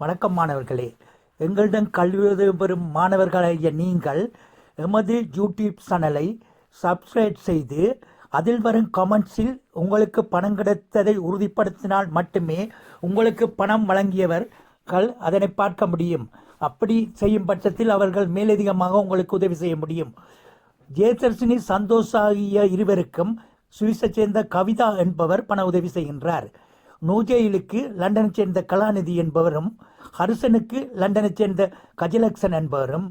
வணக்கம் மாணவர்களே. எங்களிடம் கல்வி பெறும் மாணவர்களாகிய நீங்கள் எமது யூடியூப் சேனலை சப்ஸ்கிரைப் செய்து அதில் வரும் கமெண்ட்ஸில் உங்களுக்கு பணம் கிடைத்ததை உறுதிப்படுத்தினால் மட்டுமே உங்களுக்கு பணம் வழங்கியவர்கள் அதனை பார்க்க முடியும். அப்படி செய்யும் பட்சத்தில் அவர்கள் மேலதிகமாக உங்களுக்கு உதவி செய்ய முடியும். ஜெயதர்ஷினி சந்தோஷ் ஆகிய இருவருக்கும் சுவிஸை சேர்ந்த கவிதா என்பவர் பண உதவி செய்கின்றார். நூஜெயிலுக்கு லண்டனைச் சேர்ந்த கலாநிதி என்பவரும் ஹரிசனுக்கு லண்டனைச் சேர்ந்த கஜலக்சன் என்பவரும்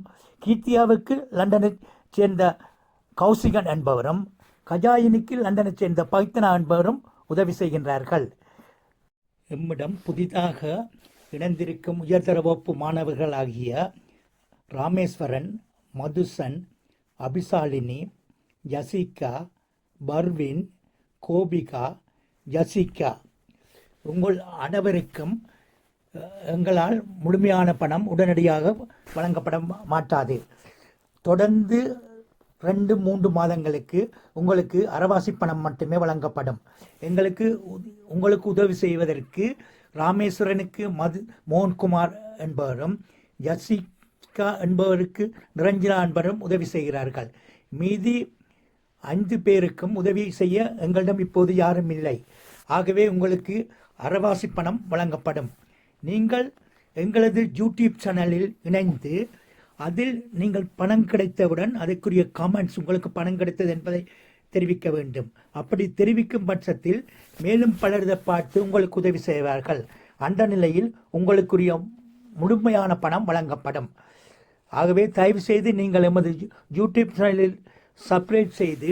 கீர்த்தியாவுக்கு லண்டனைச் சேர்ந்த கௌசிகன் என்பவரும் கஜாயினிக்கு லண்டனைச் சேர்ந்த பைத்தனா என்பவரும் உதவி செய்கின்றார்கள். எம்மிடம் புதிதாக இணைந்திருக்கும் உயர்தர வகுப்பு மாணவர்களாகிய ராமேஸ்வரன் மதுசன் அபிசாலினி ஜசிகா பர்வின் கோபிகா ஜசிகா உங்கள் அனைவருக்கும் எங்களால் முழுமையான பணம் உடனடியாக வழங்கப்பட மா- மாட்டாது. தொடர்ந்து ரெண்டு மூன்று மாதங்களுக்கு உங்களுக்கு அறவாசி பணம் மட்டுமே வழங்கப்படும். எங்களுக்கு உங்களுக்கு உதவி செய்வதற்கு ராமேஸ்வரனுக்கு மது மோகன்குமார் என்பவரும் ஜசிகா என்பவருக்கு நிரஞ்சனா என்பவரும் உதவி செய்கிறார்கள். மீதி ஐந்து பேருக்கும் உதவி செய்ய எங்களிடம் இப்போது யாரும் இல்லை. ஆகவே உங்களுக்கு அறவாசி பணம் வழங்கப்படும். நீங்கள் எங்களது யூடியூப் சேனலில் இணைந்து அதில் நீங்கள் பணம் கிடைத்தவுடன் அதற்குரிய கமெண்ட்ஸ் உங்களுக்கு பணம் கிடைத்தது என்பதை தெரிவிக்க வேண்டும். அப்படி தெரிவிக்கும் பட்சத்தில் மேலும் பலர் இதை பார்த்து உங்களுக்கு உதவி செய்வார்கள். அந்த நிலையில் உங்களுக்குரிய முழுமையான பணம் வழங்கப்படும். ஆகவே தயவு செய்து நீங்கள் எமது யூடியூப் சேனலில் சப்ஸ்கிரைப் செய்து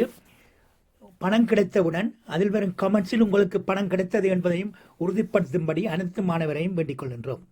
பணம் கிடைத்தவுடன் அதில் வரும் கமெண்ட்ஸில் உங்களுக்கு பணம் கிடைத்தது என்பதையும் உறுதிப்படுத்தும்படி அனைத்து மாணவரையும் வேண்டிக் கொள்கின்றோம்.